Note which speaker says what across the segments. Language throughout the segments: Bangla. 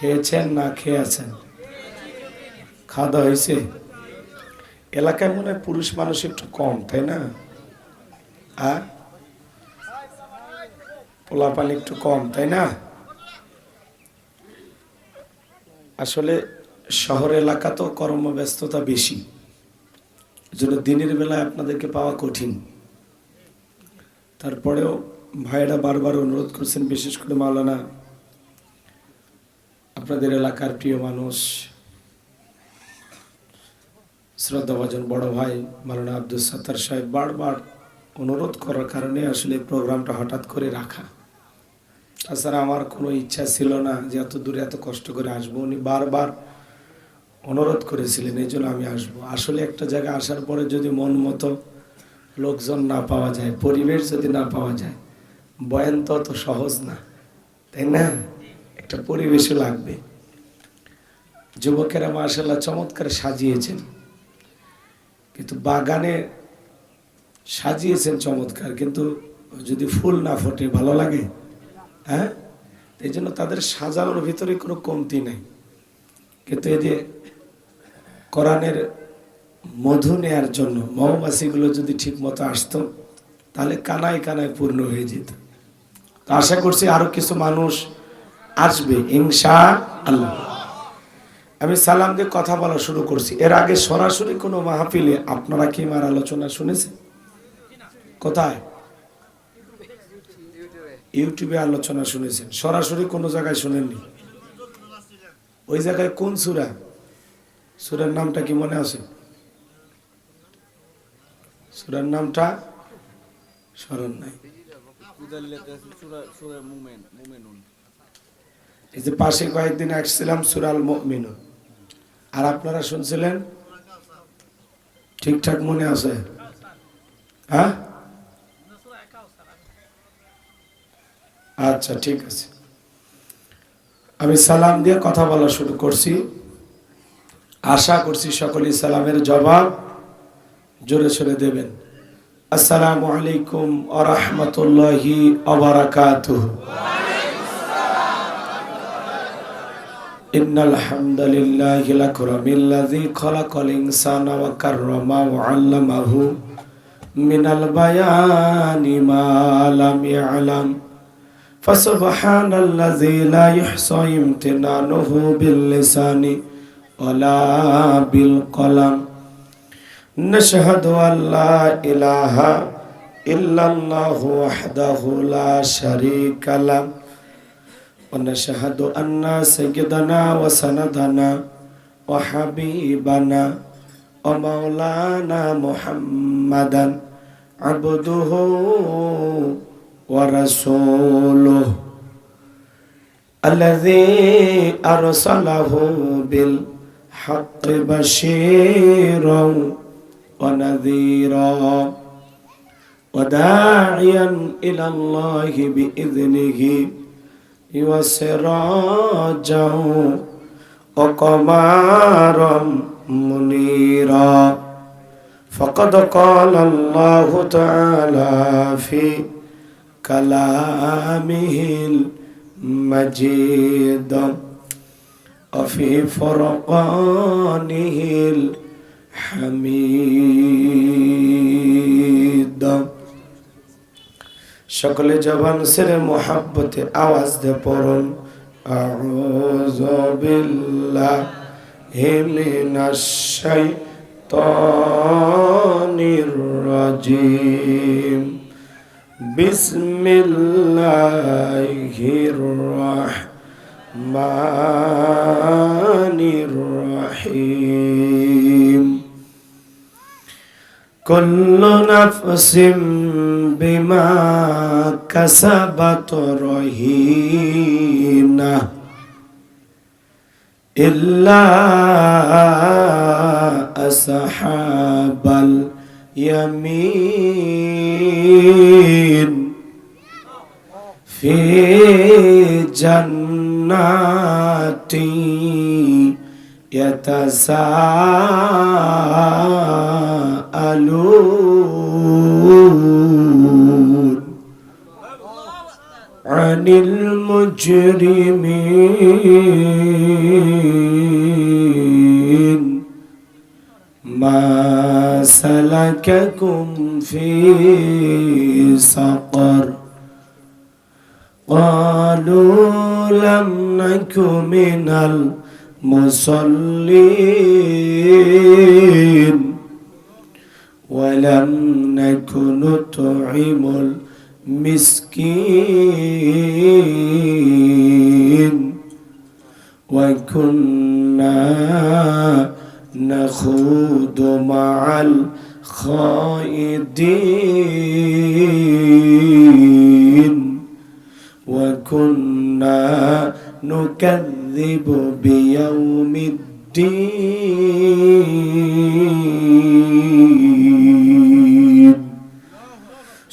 Speaker 1: খেয়েছেন না খেয়ে আছেন খাওয়া দাওয়া হয়েছে? এলাকায় মনে পুরুষ মানুষ একটু কম, তাই না? আর? পোলাপানি একটু কম, তাই না? আসলে শহর এলাকা তো কর্মব্যস্ততা বেশি। জন্য দিনের বেলায় আপনাদেরকে পাওয়া কঠিন। তারপরেও ভাইয়েরা বারবার অনুরোধ করছেন, বিশেষ করে মাওলানা আপনাদের এলাকার প্রিয় মানুষ, শ্রদ্ধাভাজন বড় ভাই মাওলানা আব্দুল সাত্তার সাহেব বারবার অনুরোধ করার কারণে আসলে প্রোগ্রামটা হঠাৎ করে রাখা। তাছাড়া আমার কোনো ইচ্ছা ছিল না যে এত দূরে এত কষ্ট করে আসব। উনি বারবার অনুরোধ করেছিলেন, এই জন্য আমি আসব। আসলে একটা জায়গায় আসার পরে যদি মন মতো লোকজন না পাওয়া যায়, পরিবেশ যদি না পাওয়া যায়, বয়ান তো অত সহজ না, তাই না? একটা পরিবেশও লাগবে। যুবকেরা মার্শাল্লাহ চমৎকার সাজিয়েছেন। কিন্তু বাগানে সাজিয়েছেন চমৎকার, কিন্তু যদি ফুল না ফোটে, ভালো লাগে? হ্যাঁ? এই জন্য তাদের সাজানোর ভিতরে কোনো কমতি নেই। কিন্তু এই যে কোরআনের মধু নেয়ার জন্য মৌমাছিগুলো যদি ঠিক মতো আসতো, তাহলে কানায় কানায় পূর্ণ হয়ে যেত। আশা করছি আরও কিছু মানুষ আসবে ইনশা আল্লাহ আমি সালাম দিয়ে কথা বলা শুরু করছি। এর আগে সরাসরি কোনো মাহফিলে আপনারা কি আমার আলোচনা শুনেছেন? কোথায়? ইউটিউবে আলোচনা শুনেছেন। সরাসরি কোনো জায়গায় শুনেননি? ওই জায়গায় কোন সুরা? সুরার নামটা কি মনে আছে? সুরার নামটা স্মরণ নাই। এই যে পাশে কয়েকদিন আসছিলাম সুরাল মিনুন আর আপনারা শুনছিলেন? ঠিকঠাক মনে আছে? হ্যাঁ? আচ্ছা ঠিক আছে। আমি সালাম দিয়ে কথা বলা শুরু করছি। আশা করছি সকলেই সালামের জবাব জোরে সরে দেবেন। আসসালামু আলাইকুম আরহামতুল্লাহি আবরাকাতুহ إن الحمد لله الأكرم الذي خلق الإنسان وكرمه وعلمه من البيان ما لم يعلم فسبحان الذي لا يحصى امتنانه باللسان ولا بالقلم نشهد أن لا إله إلا الله وحده لا شريك له ونشهد أن سيدنا وسندنا وحبيبنا ومولانا محمدا عبده ورسوله الذي أرسله بالحق بشيرا ونذيرا وداعيا إلى الله بإذنه وسراجا وقمارا منيرا فقد قال الله تعالى في كلامه المجيد وفي فرقانه الحميد সকলে জবান সেরে মোহাব্বতে আওয়াজ দে পড়ুন আউযু বিল্লাহি মিনাশ শাইতানির রাজিম বিসমিল্লাহির রাহমানির রহিম كل نفس بما كسبت رهينة إلا أصحاب اليمين في جنات يتساءلون عن المجرمين. ما سلككم في سقر. قالوا لم نك من المصلين. ولم نك نطعم المسكين وكنا نخوض مع الخائدين وكنا نكذب بيوم الدين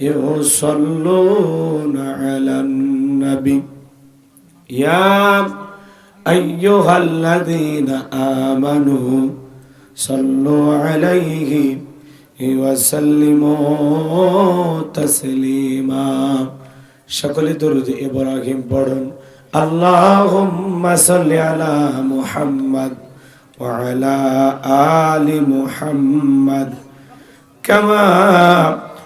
Speaker 1: يصلون على النبي يا أيها الذين آمنوا صلوا عليه وسلموا تسليما شكل درود إبراهيم برن اللهم صل على محمد وعلى آل محمد كما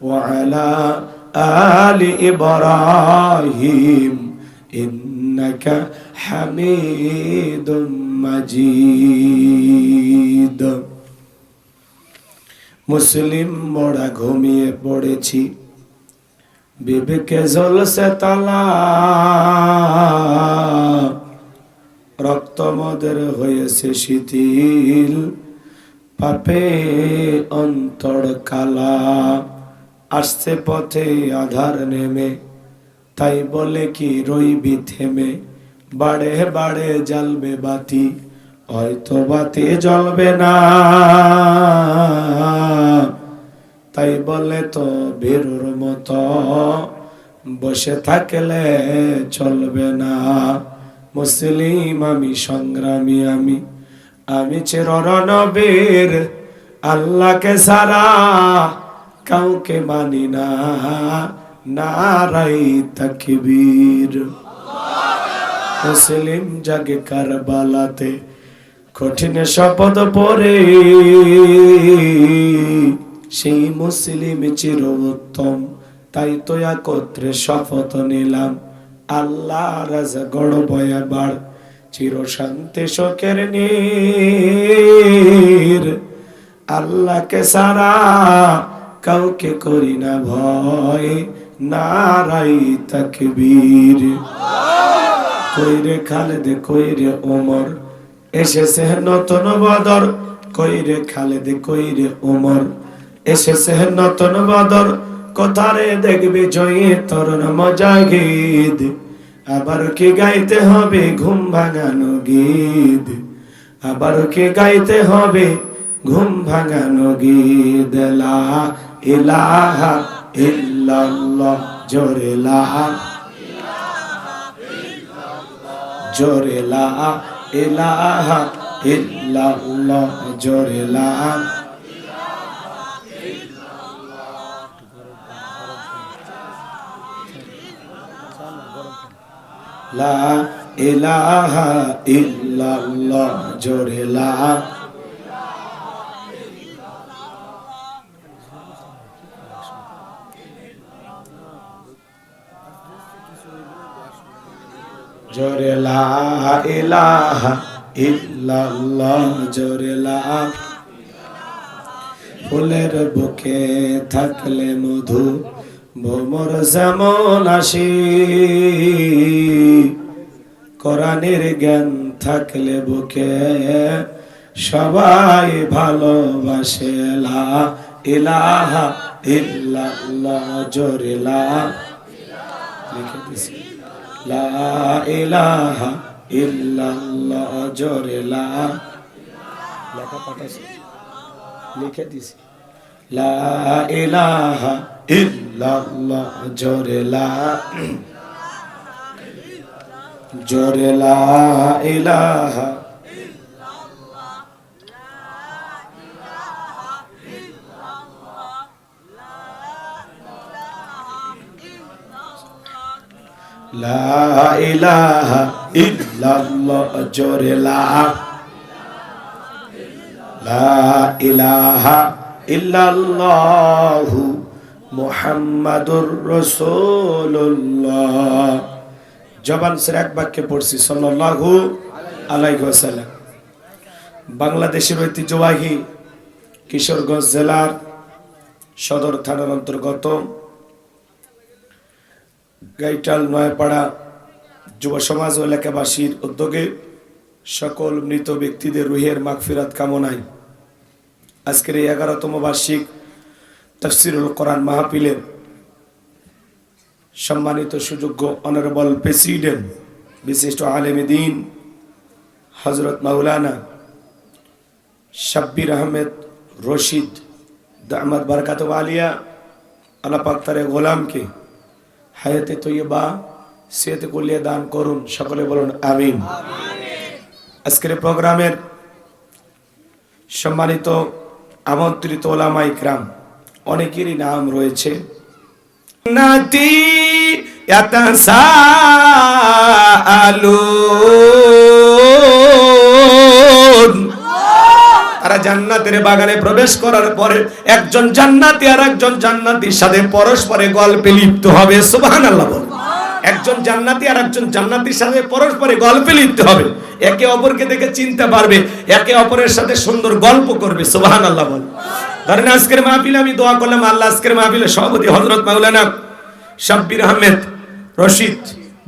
Speaker 1: وعلى آل إبراهيم إنك حميد مجيد মুসলিম মোড়া ঘুমিয়ে পড়েছি বিবেকে জ্বলছে তালা রক্তমদের হয়েছে শিথিল পাপে অন্তর কালা আসছে পথে আধার নেমে। তাই বলে কি রইবি থেমে? বাড়ে বাড়ে জ্বালবে বাতি, হয়তো বাতি জ্বলবে না। তাই বলে তো বেরোর মতো, বসে থাকলে চলবে না। মুসলিম আমি, সংগ্রামী আমি আমি চিররণবীর, আল্লাহকে সারা কাউকে মানি না। নারাই তাকবীর। মুসলিম জাগে কারবালাতে, কঠিন শপথ পরে। সেই মুসলিম চির উত্তম তাই তো একত্রে শপথ নিলাম। আল্লাহ রাজা গড় বয়াবার চির শান্তি শোকের নীর। আল্লাহকে সারা কাউকে করি না ভয় নারাই তাকবীর। কইরে খালেদে, কইরে ওমর, এসেছে নতুন বদর। কইরে খালেদে, কইরে ওমর, এসেছে নতুন বদর। কোথারে দেখবি জয়ী তরুণ মজাগিদ আবার কি গাইতে হবে ঘুম ভাঙানো গীত? আবার কি গাইতে হবে ঘুম ভাঙানো গীত? লা ইলাহা ইল্লাল্লাহ, জোরে লা। জোরে লা। ইলাহা ইল্লাল্লাহ, জোরে লা। লা ইলাহা ইল্লাল্লাহ, জোরে লা। জোরে লা ইলাহা ইল্লাল্লাহ, জোরে লা ফুলের বুকে থাকলে মধু ভ্রমর যেমন আসি। কোরআনের জ্ঞান থাকলে বুকে সবাই ভালোবাসে। লা ইলাহা ইল্লাল্লাহ, জোরে লা লিখে দিছি। লা ইলাহা ইল্লাল্লাহ জোরে লা। লেখা লিখে দিছি। লা ইলাহা ইল্লাল্লাহ জোরে লা। জোরে লা ইলাহা জবান সের এক বাক্যে পড়ছি সাল্লাল্লাহু আলাইহি বাংলাদেশের ঐতিহ্যবাহী কিশোরগঞ্জ জেলার সদর থানার অন্তর্গত গাইটাল নয়াপাড়া যুব সমাজ ও এলাকাবাসীর উদ্যোগে সকল মৃত ব্যক্তিদের রুহের মাগফিরাত কামনায় আজকের এই এগারোতম বার্ষিক তফসিরুল কোরআন মাহফিলের সম্মানিত সুযোগ্য অনারেবল প্রেসিডেন্ট, বিশিষ্ট আলেম দিন হজরত মাওলানা শাব্বির আহমেদ রশিদ দামাদ বারকাত আলিয়া আল্লাহ পাক্তারে গোলামকে হায়াতে তৈবা সেতে কলিয়া দান করুন। সকলে বলুন, আমিন। আজকের প্রোগ্রামের সম্মানিত, আমন্ত্রিত ওলামাই গ্রাম অনেকেরই নাম রয়েছে। নাতি তারা জান্নাতের বাগানে প্রবেশ করার পরে একজন জান্নাতি আর একজন জান্নাতির সাথে পরস্পরে গল্পে লিপ্ত হবে। সুবহানাল্লাহ বল একজন জান্নাতি আর একজন জান্নাতির সাথে পরস্পরে গল্পে লিপ্ত হবে। একে অপরকে দেখে চিনতে পারবে, একে অপরের সাথে সুন্দর গল্প করবে। সুবহানাল্লাহ বল ধরেন আজকের মাহফিলে আমি দোয়া করলাম, আল্লাহ আজকের মাহফিলে সভাপতি হযরত মাওলানা শাব্বির আহমেদ, রশিদ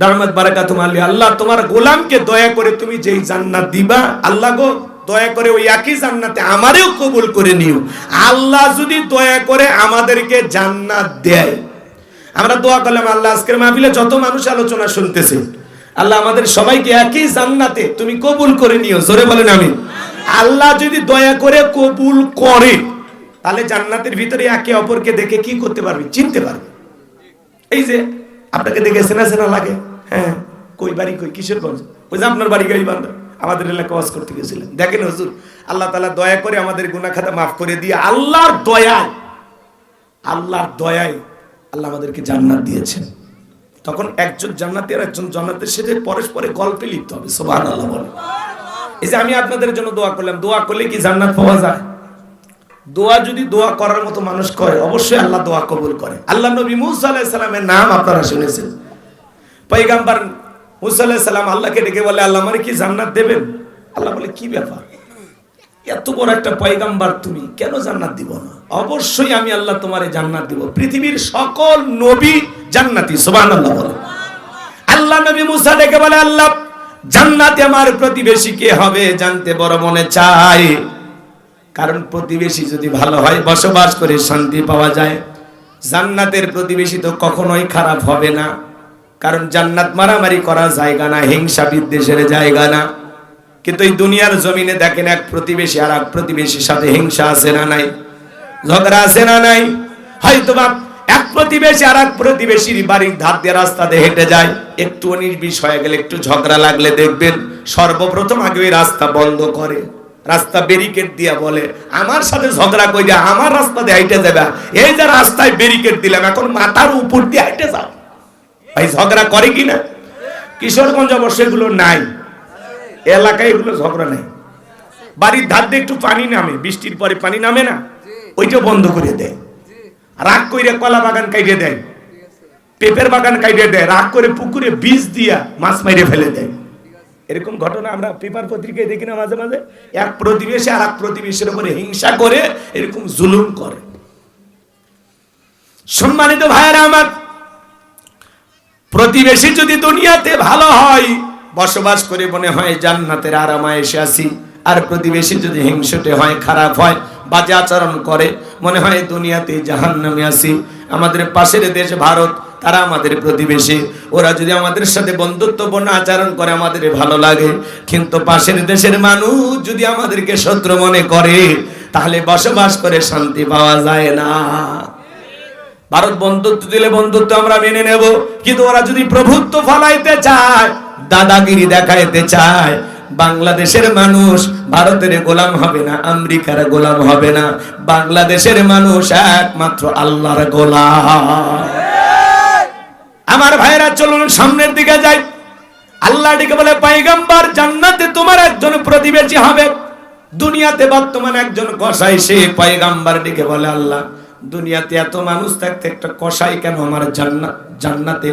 Speaker 1: দারমাত বারাকাতুম আলী, আল্লাহ তোমার গোলামকে দয়া করে তুমি যেই জান্নাত দিবা, আল্লাহ গো দয়া করে ওই একই জান্নাতে আমারেও কবুল করে নিও। আল্লাহ যদি দয়া করে আমাদেরকে জান্নাত দেয়। আমরা দোয়া করলাম, আল্লাহ, আজকের মাহফিলে যত মানুষ আলোচনা শুনতেছে, আল্লাহ আমাদের সবাইকে একই জান্নাতে তুমি কবুল করে নিও। জোরে বলেন আমি আল্লাহ যদি দয়া করে কবুল করে, তাহলে জান্নাতের ভিতরে একে অপরকে দেখে কি করতে পারবে? চিনতে পারবে। এই যে, আপনাকে দেখে সেনা সেনা লাগে। হ্যাঁ কই বাড়ি কই? কিশোরগঞ্জ। ওই যে আপনার বাড়ি, গাড়ি বান্ধব। আমাদের এলাকা ওয়াজ করতে গেছিলেন। দেখেন হুজুর, আল্লাহ তালা দয়া করে আমাদের গুনা খাতা মাফ করে দিয়ে আল্লাহর দয়ায় আল্লাহর দয়ায় আল্লাহ আমাদেরকে জান্নাত দিয়েছেন। তখন একজন জান্নাতি আর একজন জান্নাতের সাথে পরস্পরে গল্পে লিপ্ত হবে সোভান আল্লাহ বলে এই যে আমি আপনাদের জন্য দোয়া করলাম, দোয়া করলে কি জান্নাত পাওয়া যায়? দোয়া যদি দোয়া করার মতো মানুষ করে, অবশ্যই আল্লাহ দোয়া কবুল করে। আল্লাহ নবী মুসা আলাইহিস সালামের নাম আপনারা শুনেছেন। পয়গাম্বার মুসা আলাইহিস সালাম আল্লাহকে ডেকে বলে, আল্লাহ আমারে কি জান্নাত দেবেন? আল্লাহ বলে, কি ব্যাপার? এত বড় একটা পয়গাম্বার তুমি, কেন জান্নাত দিব না? অবশ্যই আমি আল্লাহ তোমারে জান্নাত দিব। পৃথিবীর সকল নবী জান্নাতি, সুবহানাল্লাহ বলে। আল্লাহ নবী মুসা ডেকে বলে, আল্লাহ, জান্নাতে আমার প্রতিবেশী কে হবে জানতে বড় মনে চায় কারণ প্রতিবেশী যদি ভালো হয়, বসবাস করে শান্তি পাওয়া যায়। জান্নাতের প্রতিবেশী তো কখনোই খারাপ হবে না। কারণ জান্নাত মারামারি করা জায়গা না, হিংসা বিদ্বেষের জায়গা না। কিন্তু এই দুনিয়ার জমিনে দেখেন এক প্রতিবেশী আর এক প্রতিবেশীর সাথে হিংসা আছে না নাই? ঝগড়া আছে না নাই? হয়তো বা এক প্রতিবেশী আর এক প্রতিবেশীর বাড়ির ধার দিয়ে রাস্তা দিয়ে হেঁটে যায় একটু বিশ হয়ে গেলে একটু ঝগড়া লাগলে দেখবেন সর্বপ্রথম আগে ওই রাস্তা বন্ধ করে, রাস্তা ব্যারিকেড দিয়া বলে, আমার সাথে ঝগড়া কই দিয়া আমার রাস্তা দিয়ে হাইটে যাবে, এই যে রাস্তায় ব্যারিকেড দিলাম, এখন মাথার উপর দিয়ে হাইটে যাও। ভাই, ঝগড়া করে কি না কিশোরগঞ্জ অবশ্য এগুলো নাই। এলাকায় এগুলো ঝগড়া নাই। বাড়ির ধার দিয়ে একটু পানি নামে, বৃষ্টির পরে পানি নামে না? ওইটা বন্ধ করে দেয়। রাগ কইরে কলা বাগান কাইটে দেয়। পেঁপের বাগান কাইটে দেয়। রাগ করে পুকুরে বীজ দিয়া মাছ মাইরে ফেলে দেয়। এরকম ঘটনা আমরা পেপার পত্রিকায় দেখি না মাঝে মাঝে? এক প্রতিবেশী আর এক প্রতিবেশীর উপরে হিংসা করে এরকম জুলুম করে। সম্মানিত ভাইয়েরা আমার প্রতিবেশী যদি দুনিয়াতে ভালো হয়, বসবাস করে মনে হয় জান্নাতের আরামায় এসে আসি আর প্রতিবেশী যদি হিংসটে হয়, খারাপ হয়, বাজে আচরণ করে, মনে হয় দুনিয়াতে জাহান নামে আসি আমাদের পাশের দেশ ভারত, তারা আমাদের প্রতিবেশী। ওরা যদি আমাদের সাথে বন্ধুত্বপূর্ণ আচরণ করে, আমাদের ভালো লাগে। কিন্তু পাশের দেশের মানুষ যদি আমাদেরকে শত্রু মনে করে, তাহলে বসবাস করে শান্তি পাওয়া যায় না। ভারত বন্ধুত্ব দিলে বন্ধুত্ব আমরা মেনে নেব। কিন্তু ওরা যদি প্রভুত্ব ফলাইতে চায়, দাদাগিরি দেখাইতে চায়, বাংলাদেশের মানুষ ভারতের গোলাম হবে না, আমেরিকার গোলাম হবে না, বাংলাদেশের মানুষ একমাত্র আল্লাহর গোলাম। আমার ভাইরা, চলুন সামনের দিকে যাই। আল্লাহ ডেকে বলে, পাইগাম্বার, জান্নাতে তোমার একজন প্রতিবেশী হবে। দুনিয়াতে বর্তমান একজন কসাই, সে পাইগাম্বার ডেকে বলে, আল্লাহ দুনিয়াতে এত মানুষ থাকতে একটা কসাই কেন আমার জান্নাত জান্নাতে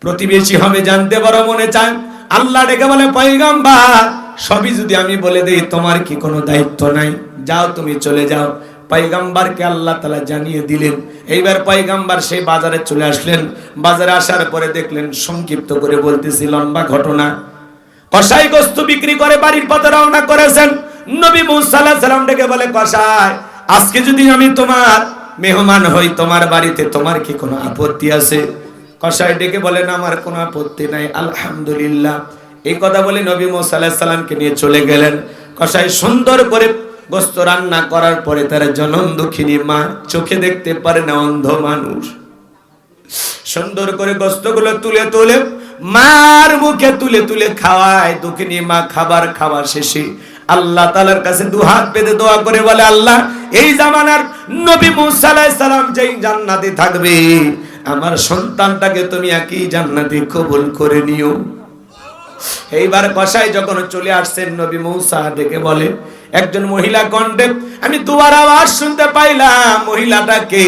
Speaker 1: প্রতিবেশী হবে জানতে বড় মনে চায় আল্লাহ ডেকে বলে পাইগাম্বার সবই যদি আমি বলে দেই, তোমার কি কোনো দায়িত্ব নাই? যাও তুমি চলে যাও। পাইগাম্বারকে আল্লাহ তালা জানিয়ে দিলেন। এইবার পাইগাম্বার সেই বাজারে চলে আসলেন। বাজারে আসার পরে দেখলেন, সংক্ষিপ্ত করে বলতেছি, লম্বা ঘটনা। কসাই গোস্ত বিক্রি করে, বাড়ির পথে রওনা করেছেন। নবী মুসা আলাইহিস সালাম ডেকে বলে, কসাই আজকে যদি আমি তোমার মেহমান হই, তোমার বাড়িতে তোমার কি কোনো আপত্তি আছে? কসাই ডেকে বলেন, আমার কোনো আপত্তি নাই, আলহামদুলিল্লাহ। এই কথা বলে নবী মুসা আলাইহিস সালামকে নিয়ে চলে গেলেন। কসাই সুন্দর করে গোস্ত রান্না করার পরে তার জনম দুঃখিনী মা চোখে দেখতে পারে না অন্ধ মানুষ। সুন্দর করে গোস্তগুলো তুলে তুলে মার মুখে তুলে তুলে খাওয়ায়। দুঃখিনী মা খাবার খাওয়া শেষে আল্লাহ তালার কাছে দু হাত পেতে দোয়া করে বলে, আল্লাহ এই জামানার নবী মুসা আলাইহিস সালাম যেই জান্নাতে থাকবে, আমার সন্তানটাকে তুমি একই জান্নাতে কবুল করে নিও। এইবার কসাই যখন চলে আসছেন নবী মৌসা ডেকে বলে, একজন মহিলা কণ্ঠে আমি দুবার আওয়াজ শুনতে পাইলাম। মহিলাটাকে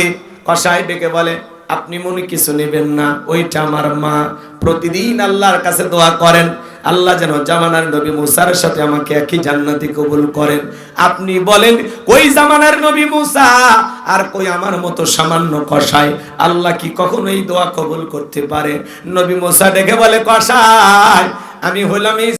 Speaker 1: কসাই ডেকে বলে, আপনি মনে কিছু নেবেন না, ওইটা আমার মা। প্রতিদিন আল্লাহর কাছে দোয়া করেন। আল্লাহ যেন জামানার নবী মুসার সাথে আমাকে একই জান্নাতি কবুল করেন। আপনি বলেন, কই জামানার নবী মুসা? আর কই আমার মতো সামান্য কষায় আল্লাহ কি কখনোই দোয়া কবুল করতে পারে? নবী মুসা ডেকে বলে কষায় আমি হইলাম এই